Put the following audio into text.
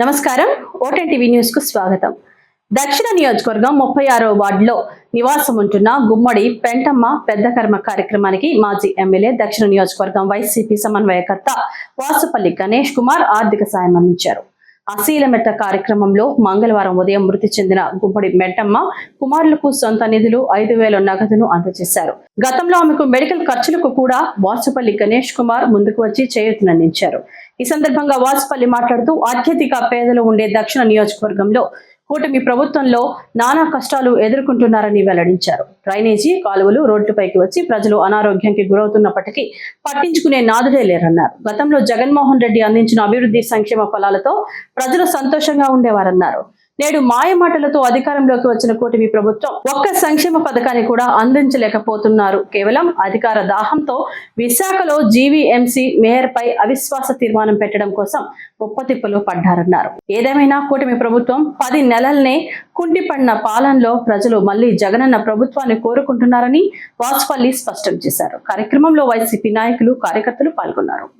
నమస్కారం. ఓటెన్ టీవీ న్యూస్కు స్వాగతం. దక్షిణ నియోజకవర్గం ముప్పై ఆరో వార్డులో నివాసం ఉంటున్న గుమ్మడి పెంటమ్మ పెద్ద కర్మ కార్యక్రమానికి మాజీ ఎమ్మెల్యే దక్షిణ నియోజకవర్గం వైసీపీ సమన్వయకర్త వాసుపల్లి గణేష్ కుమార్ ఆర్థిక సాయం అందించారు. అశీలమెట్ట కార్యక్రమంలో మంగళవారం ఉదయం మృతి చెందిన గుమ్మడి మెట్టమ్మ కుమారులకు సొంత నిధులు ఐదు వేల నగదును అందజేశారు. గతంలో ఆమెకు మెడికల్ ఖర్చులకు కూడా వాసుపల్లి గణేష్ కుమార్ ముందుకు వచ్చి చేయూతనందించారు. ఈ సందర్భంగా వాజ్పల్లి మాట్లాడుతూ అత్యధిక పేదలు ఉండే దక్షిణ నియోజకవర్గంలో కూటమి ప్రభుత్వంలో నానా కష్టాలు ఎదుర్కొంటున్నారని వెల్లడించారు. డ్రైనేజీ కాలువలు రోడ్లపైకి వచ్చి ప్రజలు అనారోగ్యానికి గురవుతున్నప్పటికీ పట్టించుకునే నాదుడే లేరన్నారు. గతంలో జగన్మోహన్ రెడ్డి అందించిన అభివృద్ధి సంక్షేమ ఫలాలతో ప్రజలు సంతోషంగా ఉండేవారన్నారు. నేడు మాయ మాటలతో అధికారంలోకి వచ్చిన కూటమి ప్రభుత్వం ఒక్క సంక్షేమ పథకాన్ని కూడా అందించలేకపోతున్నారు. కేవలం అధికార దాహంతో విశాఖలో జీవీఎంసీ మేయర్ పై అవిశ్వాస తీర్మానం పెట్టడం కోసం ముప్పతిప్పలు పడ్డారన్నారు. ఏదేమైనా కూటమి ప్రభుత్వం పది నెలల్నే కుంటిపడిన పాలనలో ప్రజలు మళ్ళీ జగనన్న ప్రభుత్వాన్ని కోరుకుంటున్నారని వాజ్పల్లి స్పష్టం చేశారు. కార్యక్రమంలో వైసీపీ నాయకులు కార్యకర్తలు పాల్గొన్నారు.